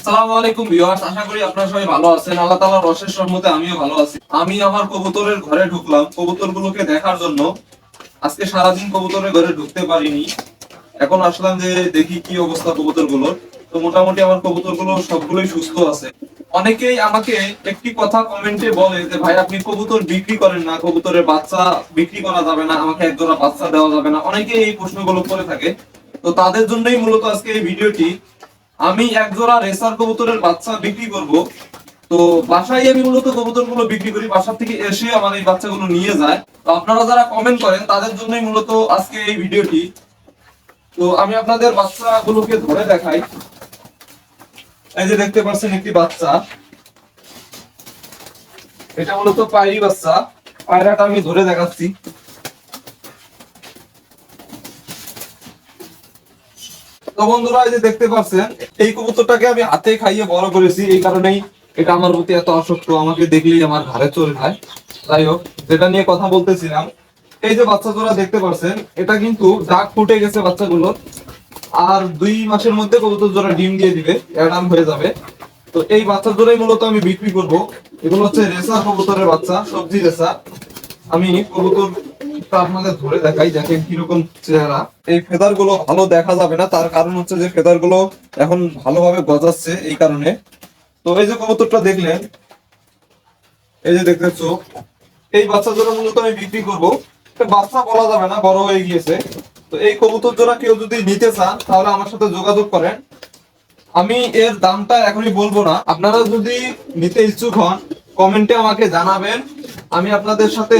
আসসালামু আলাইকুম ভিউয়ার্স, আশা করি আপনারা সবাই ভালো আছেন। আল্লাহ তাআলার আমিও ভালো আছি। আমি আমার কবুতরের ঘরে ঢুকলাম। কবুতরগুলোকে দেখার জন্য আজকে সারাদিন কবুতরের ঘরে ঢুকতে পারিনি। এখন আসলাম যে দেখি কি অবস্থা কবুতরগুলোর। তো মোটামুটি আমার কবুতরগুলো সবগুলোই সুস্থ আছে। অনেকেই আমাকে একটি কথা কমেন্টে বলে যে, ভাই, আপনি কবুতর বিক্রি করেন না। কবুতরের বাচ্চা বিক্রি করা যাবে না। আমাকে এক জোড়া বাচ্চা দেওয়া যাবে না। অনেকেই এই প্রশ্নগুলো করে থাকে। তো তাদের জন্যই মূলত আজকে এই ভিডিওটি। আমি এক জোড়া রেসার কবুতরের বাচ্চা বিক্রি করব। তো বাসায় আমি মূলত কবুতরগুলো বিক্রি করি বাসা থেকে এসে আমার এই বাচ্চাগুলো নিয়ে যায়। তো আপনারা যারা কমেন্ট করেন, তাদের জন্যই মূলত আজকে এই ভিডিওটি। তো আমি আপনাদের বাচ্চাগুলোকে ধরে দেখাই। এই যে দেখতে পাচ্ছেন একটি বাচ্চা। এটা মূলত পায়রি বাচ্চা। পায়রাটা আমি ধরে দেখাচ্ছি। তো বন্ধুরা এই যে দেখতে পাচ্ছেন, এই কবুতরটাকে আমি হাতে খাইয়ে বড় করেছি, এই কারণেই এটা আমার প্রতি এত আসক্ত, আমাকে দেখলেই আমার ঘাড়ে চলে যায়। যাই হোক, যেটা নিয়ে কথা বলতেছিলাম, এই যে বাচ্চা জোড়া দেখতে পাচ্ছেন, এটা কিন্তু ডাক ফুটে গেছে বাচ্চাগুলো, আর দুই মাসের মধ্যে কবুতর জোড়া ডিম দিয়ে দিবে, অ্যাডাম হয়ে যাবে। তো এই বাচ্চা জোড়াই মূলত আমি বিক্রি করব। এগুলো হচ্ছে রেসা কবুতরের বাচ্চা, সবজি রেসা। আমি কবুতর আপনাদের ধরে দেখাই, দেখেন কীরকম চেহারা। এই ফেদারগুলো ভালো দেখা যাবে না, তার কারণ হচ্ছে যে ফেদারগুলো এখন ভালোভাবে গজাচ্ছে এই কারণে। তো এই যে কবুতরটা দেখলেন, এই যে এই বাচ্চা জোড়া মূলত আমি বিক্রি করব। বাচ্চা বলা যাবে না, বড় হয়ে গিয়েছে। তো এই কবুতর জোড়া কেউ যদি নিতে চান, তাহলে আমার সাথে যোগাযোগ করেন। আমি এর দামটা এখনই বলব না। আপনারা যদি নিতে ইচ্ছুক হন, কমেন্টে আমাকে জানাবেন। আমি আপনাদের সাথে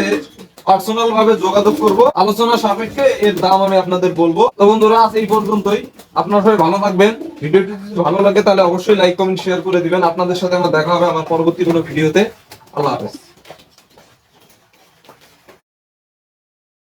পার্সোনাল ভাবে যোগাযোগ করব। আলোচনা সাপেক্ষে এর দাম আমি আপনাদের বলব। তো বন্ধুরা, আজ এই পর্যন্তই। আপনার সবাই ভালো থাকবেন। ভিডিওটি যদি ভালো লাগে, তাহলে অবশ্যই লাইক কমেন্ট শেয়ার করে দিবেন। আপনাদের সাথে আমার দেখা হবে আমার পরবর্তী কোনো ভিডিওতে। আল্লাহ হাফেজ।